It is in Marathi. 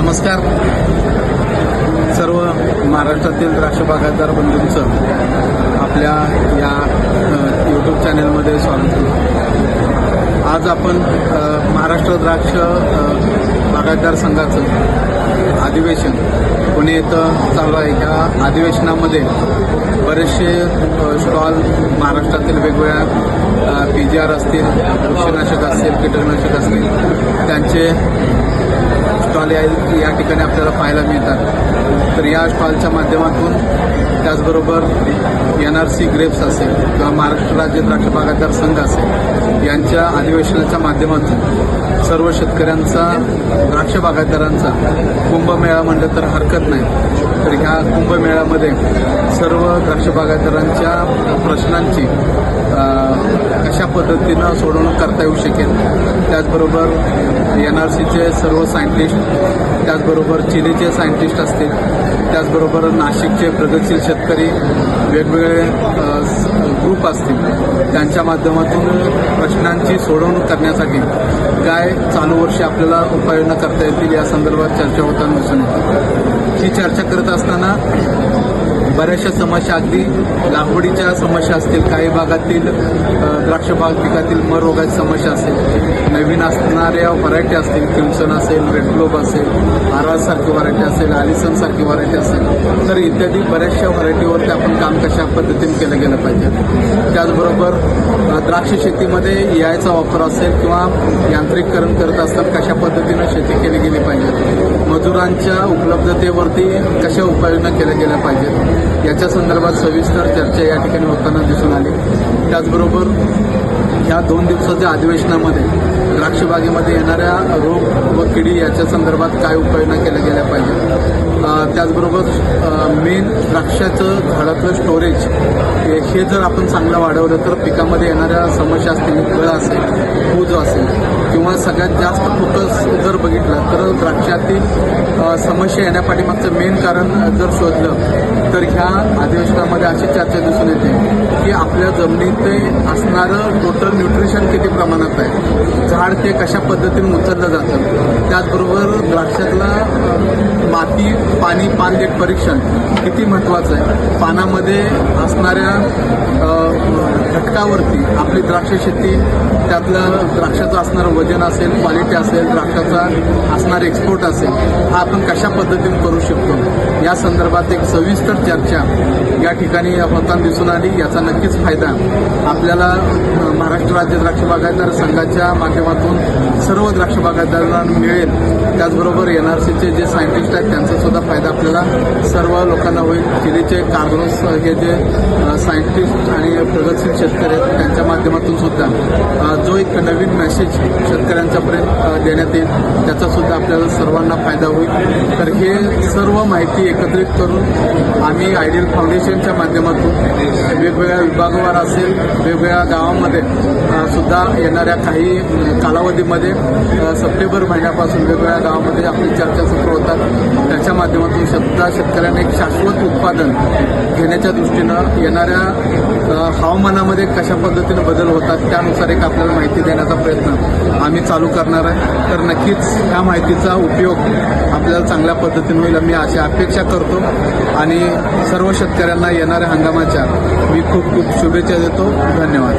नमस्कार. सर्व महाराष्ट्रातील द्राक्ष बागायतदार बंधूंचं आपल्या या यूट्यूब चॅनलमध्ये स्वागत करतो आज आपण महाराष्ट्र द्राक्ष बागायतदार संघाचं अधिवेशन पुणे इथं चालू आहे. ह्या अधिवेशनामध्ये बरेचसे स्टॉल महाराष्ट्रातील वेगवेगळ्या पी जी आर असतील कृषीनाशक असतील कीटकनाशक असतील त्यांचे स्टॉल या या ठिकाणी आपल्याला पाहायला मिळतात. तर या स्टॉलच्या माध्यमातून त्याचबरोबर एन आर सी ग्रेप्स असेल किंवा महाराष्ट्र राज्य द्राक्ष बागायतदार संघ असेल यांच्या अधिवेशनाच्या माध्यमातून सर्व शेतकऱ्यांचा द्राक्ष बागायतदारांचा कुंभमेळा म्हणलं तर हरकत नाही. तर ह्या कुंभमेळ्यामध्ये सर्व द्राक्ष बागायतदारांच्या प्रश्नांची कशा पद्धतीनं सोडवणूक करता येऊ शकेल त्याचबरोबर एन आर सीचे सर्व सायंटिस्ट त्याचबरोबर चिलीचे सायंटिस्ट असतील त्याचबरोबर नाशिकचे प्रगतशील शेतकरी वेगवेगळे ग्रुप असतील त्यांच्या माध्यमातून प्रश्नांची सोडवणूक करण्यासाठी काय चालू वर्षी आपल्याला उपाययोजना करता येतील या संदर्भात चर्चा होताना दिसून येते ही चर्चा करत असताना बऱ्याचशा समस्या अगदी लागवडीच्या समस्या असतील काही भागातील अ, द्राक्ष बाग पिकातील मर रोगाची समस्या असेल नवीन असणाऱ्या व्हरायटी असतील किमसन असेल रेड ग्लोब असेल आरासारखी व्हरायटी असेल आलिसनसारखी व्हरायटी असेल तर इत्यादी बऱ्याचशा व्हरायटीवरती आपण काम कशा पद्धतीने केलं गेलं पाहिजे? त्याचबरोबर द्राक्ष शेतीमध्ये यायचा वापर असेल किंवा यांत्रिकीकरण करत असताना कशा पद्धतीनं शेती केली गेली पाहिजे? मजुरांच्या उपलब्धतेवरती कशा उपाययोजना केल्या गेल्या पाहिजेत? याच्या संदर्भात सविस्तर चर्चा या ठिकाणी होताना दिसून आली. त्याचबरोबर ह्या दोन दिवसाच्या अधिवेशनामध्ये द्राक्षबागेमध्ये येणाऱ्या रोग व किडी याच्या संदर्भात काय उपाययोजना केल्या गेल्या पाहिजे त्याचबरोबर मेन द्राक्षाचं झाडातलं स्टोरेज हे हे जर आपण चांगलं वाढवलं तर पिकामध्ये येणाऱ्या समस्या असतील कळ असेल पूज असेल किंवा सगळ्यात जास्त फोकस जर बघितलं तर द्राक्षातील समस्या येण्यापाठीमागचं मेन कारण जर शोधलं तर ह्या अधिवेशनामध्ये अशी चर्चा दिसून येते की आपल्या जमिनीत असणारं टोटल न्यूट्रिशन किती प्रमाणात आहे? झाड ते कशा पद्धतीने उचललं जातं? त्याचबरोबर द्राक्षातला माती पाणी पान परीक्षण किती महत्त्वाचं आहे? पानामध्ये असणाऱ्या घटकावरती आपली द्राक्ष शेती त्यातलं द्राक्षाचं असणारं वजन असेल क्वालिटी असेल द्राक्षाचा असणारा एक्सपोर्ट असेल हा आपण कशा पद्धतीने करू शकतो? या संदर्भात एक सविस्तर चर्चा या ठिकाणी होताना दिसून आली. याचा नक्कीच फायदा आपल्याला महाराष्ट्र राज्य द्राक्ष बागायतदार संघाच्या माध्यमातून सर्व द्राक्ष बागायतदारांना मिळेल. त्याचबरोबर एन आर सीचे जे सायंटिस्ट आहेत त्यांचा सुद्धा फायदा आपल्याला सर्व लोकांना होईल. चिलीचे कार्गोस हे जे सायंटिस्ट आणि प्रगतशील शेतकरी आहेत त्यांच्या माध्यमातून सुद्धा. जो एक नवीन मेसेज शेतकऱ्यांच्यापर्यंत देण्यात येईल. त्याचासुद्धा आपल्याला सर्वांना फायदा होईल. तर हे सर्व माहिती एकत्रित करून आम्ही आयडियल फाउंडेशनच्या माध्यमातून वेगवेगळ्या विभागवार असेल वेगवेगळ्या गावामध्ये सुद्धा येणाऱ्या काही कालावधीमध्ये सप्टेंबर महिन्यापासून वेगवेगळ्या गावामध्ये आपली चर्चा सुरू होतात. त्याच्या माध्यमातून सुद्धा शेतकऱ्यांना एक शाश्वत उत्पादन घेण्याच्या दृष्टीनं येणाऱ्या हवामानामध्ये कशा पद्धतीने बदल होतात त्यानुसार एक आपल्याला माहिती देण्याचा प्रयत्न आम्ही चालू करणार आहे. तर नक्कीच ह्या माहितीचा उपयोग आपल्याला चांगल्या पद्धतीने होईल मी अशी अपेक्षा करतो. आणि सर्व शेतकऱ्यांना येणाऱ्या हंगामाच्या मी खूप खूप शुभेच्छा देतो. धन्यवाद.